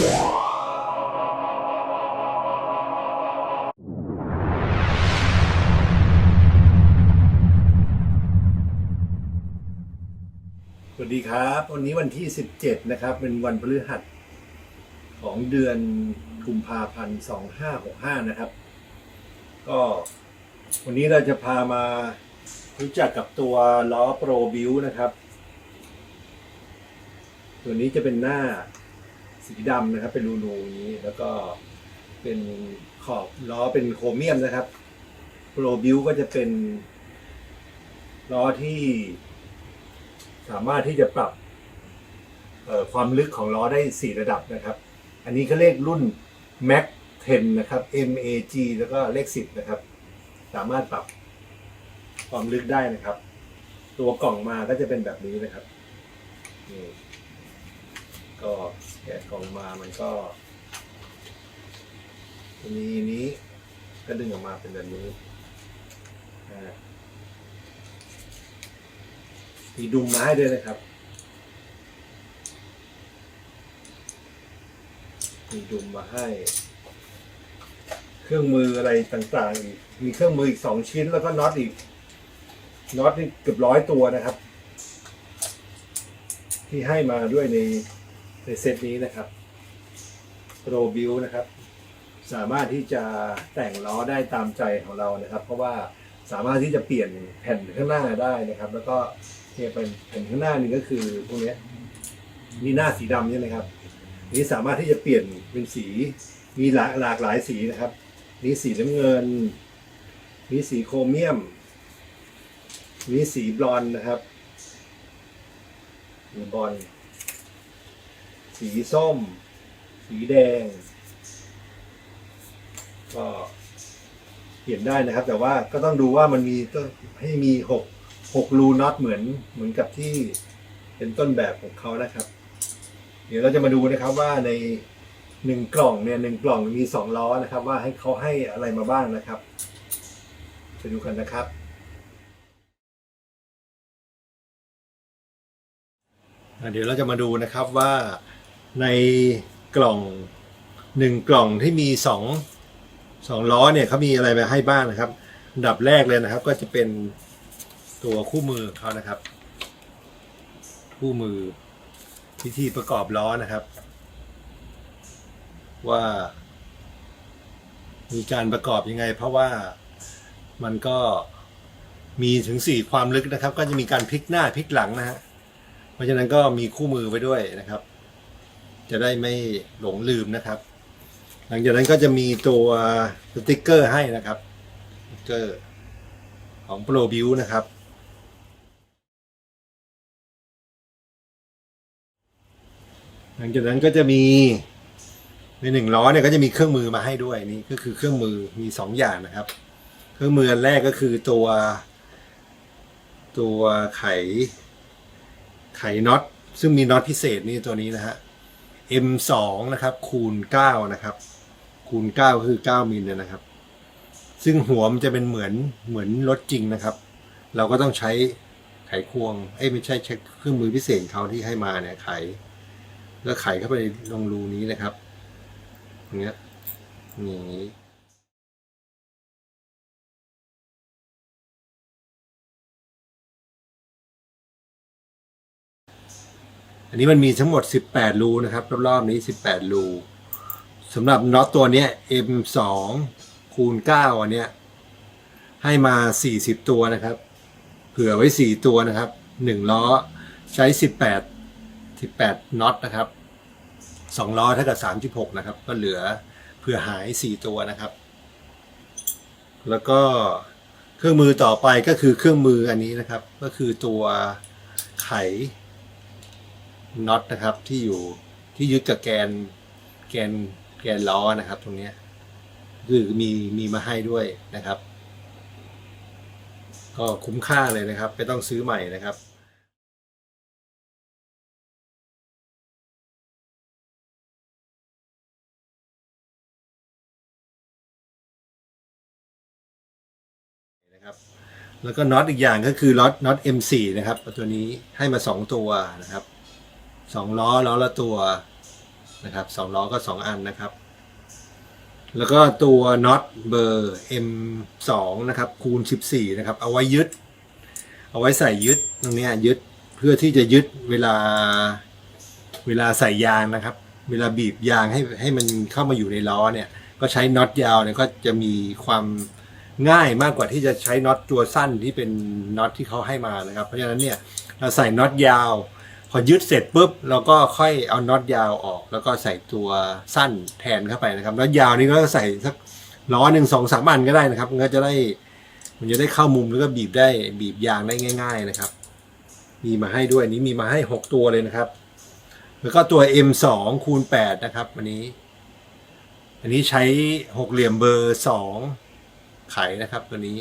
สวัสดีครับ วันนี้วันที่ 17 นะครับ เป็นวันพฤหัสของเดือนกุมภาพันธ์2565 นะครับ ก็วันนี้เราจะพามารู้จักกับตัวล้อโปรบิวนะครับ ตัวนี้จะเป็นหน้า สีดำนะครับ เป็นรูๆอย่างนี้ แล้วก็เป็นขอบล้อเป็นโครเมียมนะครับโปรบิวก็จะเป็นล้อที่สามารถที่จะปรับความลึกของล้อได้ 4 ระดับนะครับ อันนี้เขาเรียกรุ่น Max 10 นะครับ MAG แล้วก็เลข 10 นะครับ สามารถปรับความลึกได้นะครับ ตัวกล่องมาก็จะเป็นแบบนี้นะครับนี่ ก็แกะกล่องมามันก็มีนี้ก็ดึงออกมาเป็นแบบนี้มีดุมมาให้ด้วยนะครับ มีดุมมาให้ เครื่องมืออะไรต่างๆอีก มีเครื่องมืออีกสองชิ้นแล้วก็น็อตอีก น็อตนี่เกือบร้อยตัวนะครับ ที่ให้มาด้วยใน ในเซตนี้นะครับโรบิวนะครับ สามารถที่จะแต่งล้อได้ตามใจของเรานะครับ เพราะว่าสามารถที่จะเปลี่ยนแผ่นข้างหน้าได้นะครับ แล้วก็เนี่ยเป็นแผ่นข้างหน้านี่ก็คือพวกนี้มีหน้าสีดำใช่ไหมครับ นี่สามารถที่จะเปลี่ยนเป็นสี มีหลากหลากหลายสีนะครับนี่สีน้ำเงินมีสีโครเมียมมีสีบลอนนะครับมีบอล สีส้ม สีแดง ก็เปลี่ยนได้นะครับ แต่ว่าก็ต้องดูว่ามันมีต้องให้มีหกหกรูน็อตเหมือนเหมือนกับที่เป็นต้นแบบของเขานะครับ เดี๋ยวเราจะมาดูนะครับว่าในหนึ่งกล่องเนี่ยหนึ่งกล่องมีสองล้อนะครับ ว่าให้เขาให้อะไรมาบ้างนะครับไปดูกันนะครับ เดี๋ยวเราจะมาดูนะครับว่า ในกล่องหนึ่งกล่องที่มีสองสองล้อเนี่ยเขามีอะไรมาให้บ้างนะครับอันดับแรกเลยนะครับ ก็จะเป็นตัวคู่มือเขานะครับ คู่มือวิธีประกอบล้อนะครับ ว่า มีการประกอบยังไง เพราะว่ามันก็มีถึงสี่ความลึกนะครับ ก็จะมีการพลิกหน้าพลิกหลังนะฮะเพราะฉะนั้นก็มีคู่มือไว้ด้วยนะครับ จะได้ไม่หลงลืมนะครับ หลังจากนั้นก็จะมีตัวสติกเกอร์ให้นะครับสติกเกอร์ของ Pro b u i l นะครับ หลังจากนั้นก็จะมีในหนึ่งล้อเนี่ยก็จะมีเครื่องมือมาให้ด้วยนี่ก็คือเครื่องมือมีสองอย่างนะครับ เครื่องมืออันแรกก็คือตัว ตัวไขไขน็อตซึ่งมีน็อตพิเศษนี่ตัวนี้นะฮะ M2 นะครับ คูณ 9 นะครับ คูณ 9 ก็คือ 9มิลเนี่ยนะครับ ซึ่งหัวมันจะเป็นเหมือนเหมือนรถจริงนะครับ เราก็ต้องใช้ไขควงเอ้ไม่ใช่ใช้เครื่องมือพิเศษเขาที่ให้มาเนี่ยไข แล้วไขเข้าไปในลงรูนี้นะครับอย่างเงี้ยอย่างนี้ อันนี้มันมีทั้งหมด 18 รูนะครับรอบๆนี้ 18 รูสำหรับน็อตตัวเนี้ย M2 คูณ9อันเนี้ยให้มา 40 ตัวนะครับ เผื่อไว้ 4 ตัวนะครับ 1 ล้อใช้ 18 18น็อตนะครับ 2 ล้อเท่ากับ 36 นะครับ ก็เหลือเผื่อหาย 4 ตัวนะครับ แล้วก็เครื่องมือต่อไปก็คือเครื่องมืออันนี้นะครับ ก็คือตัวไข น็อตนะครับที่อยู่ที่ยึดกับแกนแกนแกนล้อนะครับ ตรงนี้คือมีมีมาให้ด้วยนะครับ ก็คุ้มค่าเลยนะครับไม่ต้องซื้อใหม่นะครับนะครับแล้วก็น็อตอีกอย่างก็คือน็อตน็อต M4 นะครับตัวนี้ให้มาสองตัวนะครับ สองล้อล้อละตัวนะครับสองล้อก็สองอันนะครับ แล้วก็ตัวน็อตเบอร์ M2 นะครับคูณ 14 นะครับ เอาไว้ยึด เอาไว้ใส่ยึดตรงนี้ยึดเพื่อที่จะยึดเวลาเวลาใส่ยางนะครับ เวลาบีบยางให้ให้มันเข้ามาอยู่ในล้อเนี่ย ก็ใช้น็อตยาวเนี่ยก็จะมีความง่ายมากกว่าที่จะใช้น็อตตัวสั้นที่เป็นน็อตที่เขาให้มานะครับ เพราะฉะนั้นเนี่ยเราใส่น็อตยาว พอยึดเสร็จปุ๊บเราก็ค่อยเอาน็อตยาวออก แล้วก็ใส่ตัวสั้นแทนเข้าไปนะครับน็อตยาวนี่ก็ใส่สักล้อหนึ่งสองสามอันก็ได้นะครับมันก็จะได้มันจะได้เข้ามุมแล้วก็บีบได้บีบยางได้ง่าย ๆนะครับ มีมาให้ด้วยนนี้มีมาให้หกตัวเลยนะครับ แล้วก็ตัว M2 คูณ8นะครับอันนี้ อันนี้ใช้หกเหลี่ยมเบอร์สองไขนะครับตัวนี้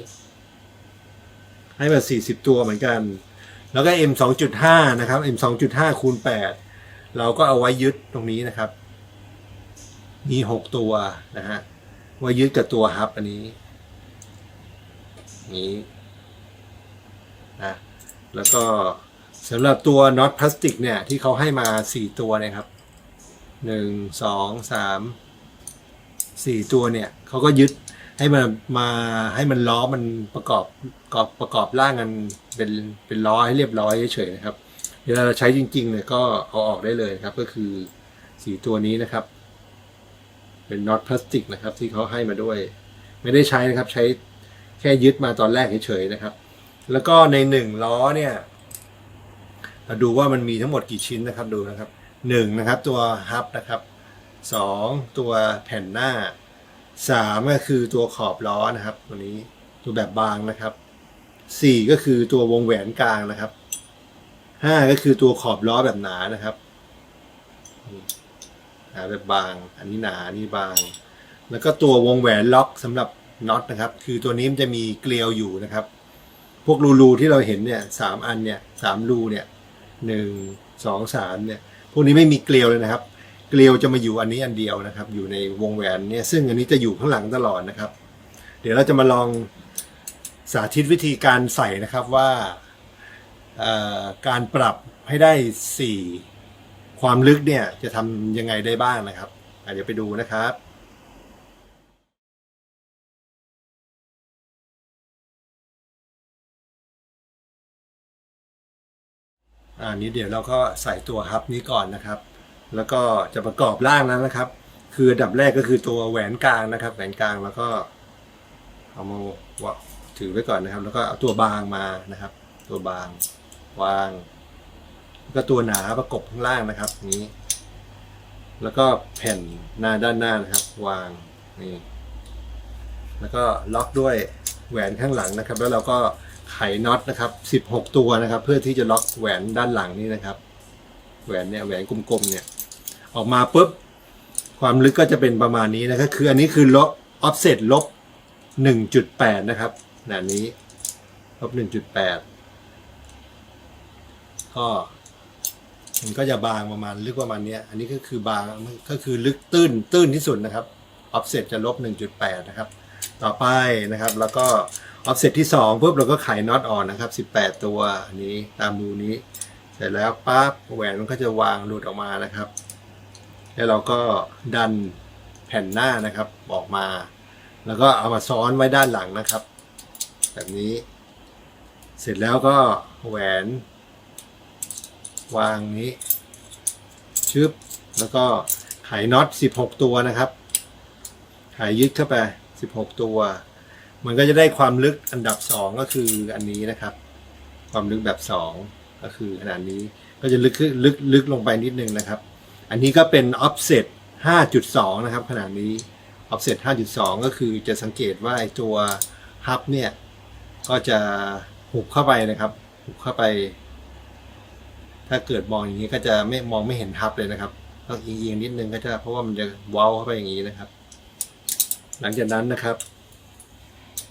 ให้มา40 ตัวเหมือนกัน แล้วก็ M 2.5 นะครับ M 2.5คูณ8เราก็เอาไว้ยึดตรงนี้นะครับ มี 6 ตัวนะฮะไว้ยึดกับตัวฮับอันนี้ นี้นะแล้วก็สำหรับตัวน็อตพลาสติกเนี่ย ที่เขาให้มา 4 ตัวนะครับ 1 2 3 4 ตัวเนี่ยเขาก็ยึด ให้มันมาให้มันล้อมันประกอบประกอบประกอบร่างกันเป็นเป็นล้อให้เรียบร้อยเฉยๆนะครับ เวลาเราใช้จริงๆเนี่ยก็เอาออกได้เลยครับ ก็คือสีตัวนี้นะครับ เป็นน็อตพลาสติกนะครับ ที่เขาให้มาด้วย ไม่ได้ใช้นะครับ ใช้แค่ยึดมาตอนแรกเฉยๆนะครับ แล้วก็ในหนึ่งล้อเนี่ยเราดูว่ามันมีทั้งหมดกี่ชิ้นนะครับดูนะครับหนึ่งนะครับ ตัวฮับนะครับสองตัวแผ่นหน้า สามก็คือตัวขอบล้อนะครับ ตัวนี้ตัวแบบบางนะครับสี่ก็คือตัววงแหวนกลางนะครับห้าก็คือตัวขอบล้อแบบหนานะครับหนาแบบบาง อันนี้หนาอันนี้บาง แล้วก็ตัววงแหวนล็อกสำหรับน็อตนะครับ คือตัวนี้มันจะมีเกลียวอยู่นะครับ พวกรูๆที่เราเห็นเนี่ยสามอันเนี่ยสามรูเนี่ยหนึ่งสองสามเนี่ย พวกนี้ไม่มีเกลียวเลยนะครับ เกลียวจะมาอยู่อันนี้อันเดียวนะครับ อยู่ในวงแหวนเนี่ยซึ่งอันนี้จะอยู่ข้างหลังตลอดนะครับ เดี๋ยวเราจะมาลองสาธิตวิธีการใส่นะครับว่าการปรับให้ได้สีความลึกเนี่ยจะทำยังไงได้บ้างนะครับเดี๋ยวไปดูนะครับอันนี้เดี๋ยวเราก็ใส่ตัวฮับนี้ก่อนนะครับ แล้วก็จะประกอบร่างนั้นนะครับ คืออันดับแรกก็คือตัวแหวนกลางนะครับ แหวนกลางแล้วก็ เอามาวะถือไว้ก่อนนะครับ แล้วก็เอาตัวบางมานะครับ ตัวบางวางแล้วก็ตัวหนาประกบข้างล่างนะครับนี้ แล้วก็แผ่นหน้าด้านหน้านะครับ วางนี่แล้วก็ล็อกด้วยแหวนข้างหลังนะครับ แล้วเราก็ไขน็อตนะครับ 16 ตัวนะครับ เพื่อที่จะล็อกแหวนด้านหลังนี้นะครับ แหวนเนี่ยแหวนกลมๆเนี่ย ออกมาปุ๊บความลึกก็จะเป็นประมาณนี้นะครับ คืออันนี้คือลบออฟเซตลบ 1.8 นะครับขนาดนี้ลบ 1.8 ก็มันก็จะบางประมาณลึกประมาณนี้อันนี้ก็คือบางก็คือลึกตื้นตื้นที่สุดนะครับออฟเซตจะลบ 1.8 นะครับ ต่อไปนะครับ แล้วก็ออฟเซตที่2ปุ๊บเราก็ไขน็อตออนนะครับ 18 ตัวอันนี้ตามรูนี้ เสร็จแล้วปั๊บแหวนมันก็จะวางหลุดออกมานะครับ แล้วเราก็ดันแผ่นหน้านะครับออกมา แล้วก็เอามาซ้อนไว้ด้านหลังนะครับ แบบนี้ เสร็จแล้วก็แหวน วางนี้ชึบแล้วก็ไขน็อต 16 ตัวนะครับ ไขยึดเข้าไป 16 ตัว มันก็จะได้ความลึกอันดับ 2 ก็คืออันนี้นะครับ ความลึกแบบ 2 ก็คือขนาดนี้ก็จะลึกขึ้นลึกลึกลงไปนิดนึงนะครับ อันนี้ก็เป็น offset 5.2 นะครับ ขนาดนี้ offset 5.2 ก็คือจะสังเกตว่าตัวฮับเนี่ย ก็จะหุบเข้าไปนะครับ หุบเข้าไป ถ้าเกิดมองอย่างนี้ก็จะไม่มองไม่เห็นฮับเลยนะครับต้องเอียงๆนิดนึงก็จะเพราะว่ามันจะเว้าเข้าไปอย่างนี้นะครับ หลังจากนั้นนะครับ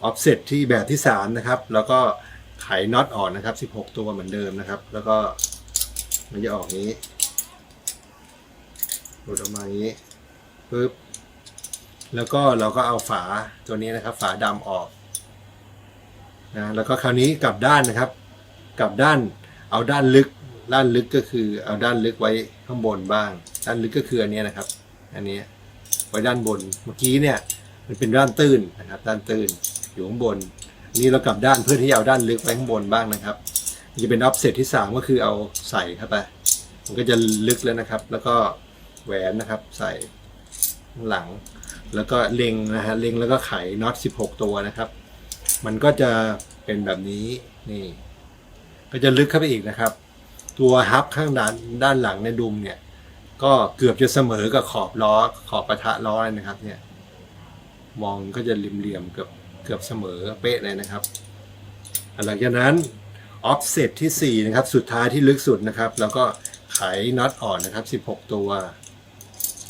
offset ที่แบบที่สามนะครับ แล้วก็ไขน็อตออกนะครับ 16 ตัวเหมือนเดิมนะครับ แล้วก็มันจะออกนี้ หลุดออกมาอย่างนี้ปึ๊บแล้วก็เราก็เอาฝาตัวนี้นะครับ ฝาดำออกนะแล้วก็คราวนี้กลับด้านนะครับ กลับด้านเอาด้านลึก ด้านลึกก็คือ เอาด้านลึกไว้ข้างบนบ้าง ด้านลึกก็คืออันนี้นะครับ อันนี้ไว้ด้านบนเมื่อกี้เนี่ยมันเป็นด้านตื้นนะครับ ด้านตื้นอยู่ข้างบนนนี้เรากลับด้านเพื่อที่จะเอาด้านลึกไว้ข้างบนบ้างนะครับมันจะเป็นออฟเซตที่สามก็คือเอาใส่เข้าไปมันก็จะลึกแล้วนะครับ แล้วก็ แหวนนะครับ ใส่หลัง แล้วก็เล็งนะฮะเล็งแล้วก็ไขน็อต 16 ตัวนะครับ มันก็จะเป็นแบบนี้นี่ ก็จะลึกเข้าไปอีกนะครับ ตัวฮับข้างด้านด้านหลังในดุมเนี่ย ก็เกือบจะเสมอกับขอบล้อขอบประทะล้อเลยนะครับ เนี่ย มองก็จะริมเหลี่ยมๆเกือบเกือบเสมอเป๊ะเลยนะครับหลังจากนั้นออฟเซตที่ 4 นะครับ สุดท้ายที่ลึกสุดนะครับ แล้วก็ไขน็อตอ่อนนะครับ 16 ตัว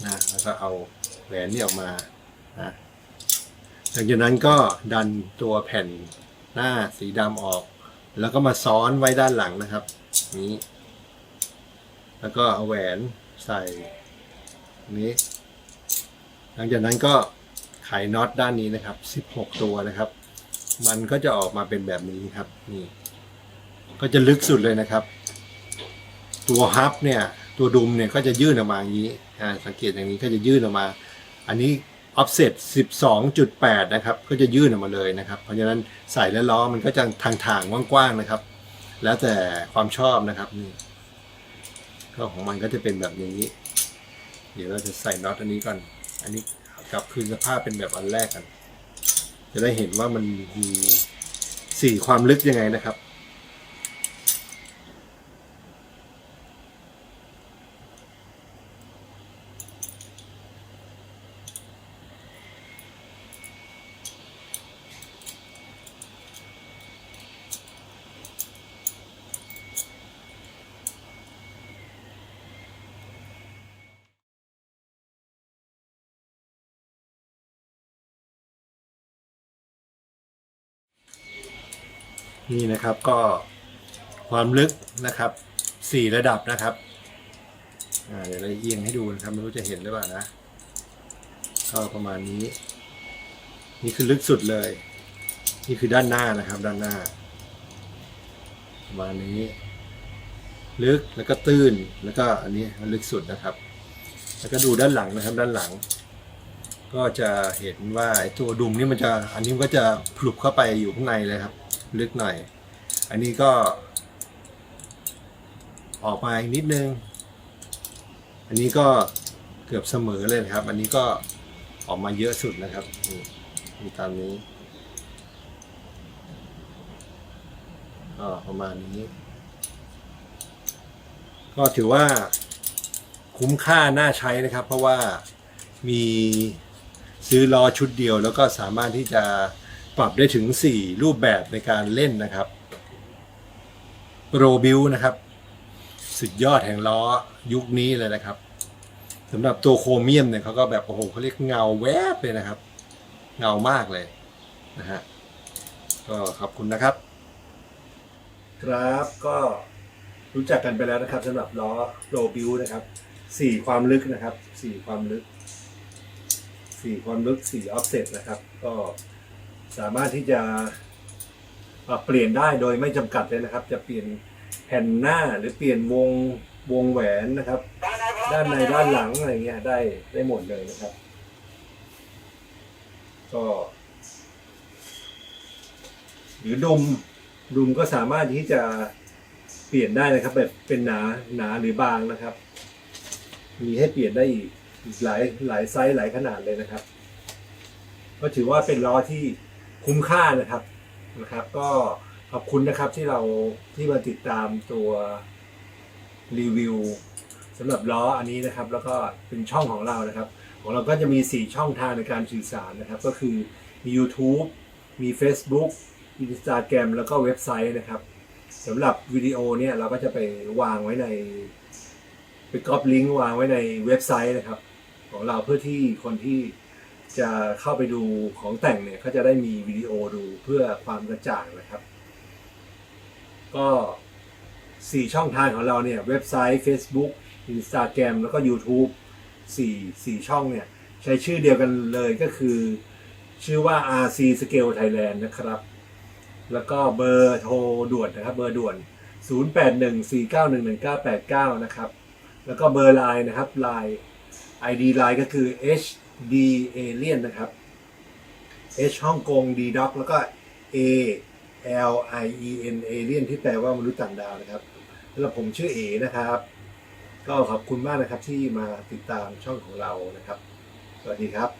นะแล้วก็เอาแหวนนี่ออกมานะหลังจากนั้นก็ดันตัวแผ่นหน้าสีดำออก แล้วก็มาซ้อนไว้ด้านหลังนะครับ นี้ แล้วก็เอาแหวนใส่นี้ หลังจากนั้นก็ไขน็อตด้านนี้นะครับ 16 ตัวนะครับ มันก็จะออกมาเป็นแบบนี้ครับ นี่ ก็จะลึกสุดเลยนะครับ ตัวฮับเนี่ย ตัวดุมเนี่ยก็จะยื่นออกมาอย่างนี้อ่าสังเกตอย่างนี้ก็จะยื่นออกมา อันนี้ offset 12.8 นะครับ ก็จะยื่นออกมาเลยนะครับ เพราะฉะนั้นใส่แล้วล้อมันก็จะทางทางๆกว้างๆนะครับ แล้วแต่ความชอบนะครับนี่ก็ของมันก็จะเป็นแบบนี้ เดี๋ยวเราจะใส่น็อตอันนี้ก่อน อันนี้กลับคืนสภาพเป็นแบบอันแรกกัน จะได้เห็นว่ามันมีสี่ความลึกยังไงนะครับ นี่นะครับก็ความลึกนะครับสี่ระดับนะครับเดี๋ยวเราเอียงให้ดูนะครับไม่รู้จะเห็นหรือเปล่านะก็ประมาณนี้ นี่คือลึกสุดเลย นี่คือด้านหน้านะครับ ด้านหน้า ประมาณนี้ ลึกแล้วก็ตื้นแล้วก็อันนี้ลึกสุดนะครับ แล้วก็ดูด้านหลังนะครับ ด้านหลัง ก็จะเห็นว่าตัวดุมนี่มันจะ อันนี้มันก็จะพลุบเข้าไปอยู่ข้างในเลยครับ ลึกหน่อย อันนี้ก็ ออกมาอีกนิดนึง อันนี้ก็เกือบเสมอเลยครับ อันนี้ก็ออกมาเยอะสุดนะครับมีตามนี้ก็ประมาณนี้ ก็ถือว่าคุ้มค่าน่าใช้นะครับ เพราะว่ามีซื้อล้อชุดเดียวแล้วก็สามารถที่จะ ปรับได้ถึง 4 รูปแบบในการเล่นนะครับโรบิวนะครับ สุดยอดแห่งล้อยุคนี้เลยนะครับสำหรับตัวโครเมียมเนี่ยเขาก็แบบโอ้โหเขาเรียกเงาแวบเลยนะครับ เงามากเลยนะฮะก็ขอบคุณนะครับ ครับก็รู้จักกันไปแล้วนะครับสำหรับล้อโรบิวนะครับสี่ความลึกนะครับสี่ความลึกสี่ความลึกสี่ออฟเซตนะครับ ก็ สามารถที่จะเปลี่ยนได้โดยไม่จำกัดเลยนะครับ จะเปลี่ยนแผ่นหน้าหรือเปลี่ยนวงวงแหวนนะครับ ด้านในด้านหลังอะไรเงี้ยได้ได้หมดเลยนะครับ ก็ หรือดุมดุมก็สามารถที่จะเปลี่ยนได้นะครับ แบบเป็นหนาหนาหรือบางนะครับ มีให้เปลี่ยนได้อีกหลายหลายไซส์หลายขนาดเลยนะครับ ก็ถือว่าเป็นล้อที่ คุ้มค่านะครับนะครับ ก็ขอบคุณนะครับที่เราที่มาติดตามตัวรีวิวสำหรับล้ออันนี้นะครับ แล้วก็เป็นช่องของเรานะครับ ของเราก็จะมี 4 ช่องทางในการสื่อสารนะครับ ก็คือมี YouTube มี Facebook Instagram แล้วก็เว็บไซต์นะครับสำหรับวิดีโอเนี่ยเราก็จะไปวางไว้ในไปก๊อปลิงก์วางไว้ในเว็บไซต์นะครับ ของเราเพื่อที่คนที่ จะเข้าไปดูของแต่งเนี่ยเขาจะได้มีวิดีโอดูเพื่อความกระจ่างนะครับ ก็ 4 ช่องทางของเราเนี่ยเว็บไซต์ Facebook Instagram แล้วก็ YouTube 4 4ช่องเนี่ย ใช้ชื่อเดียวกันเลยก็คือ ชื่อว่า RC Scale Thailand นะครับ แล้วก็เบอร์โทรด่วนนะครับ เบอร์ด่วน 0814911989 นะครับ แล้วก็เบอร์ไลน์นะครับไลน์ ID ไลน์ก็คือ HD Alien นะครับ H ฮ่องกง D Doc แล้วก็ A L I E N Alien ที่แปลว่ามนุษย์ต่างดาวนะครับแล้วผมชื่อเอนะครับ ก็ขอบคุณมากนะครับที่มาติดตามช่องของเรานะครับ สวัสดีครับ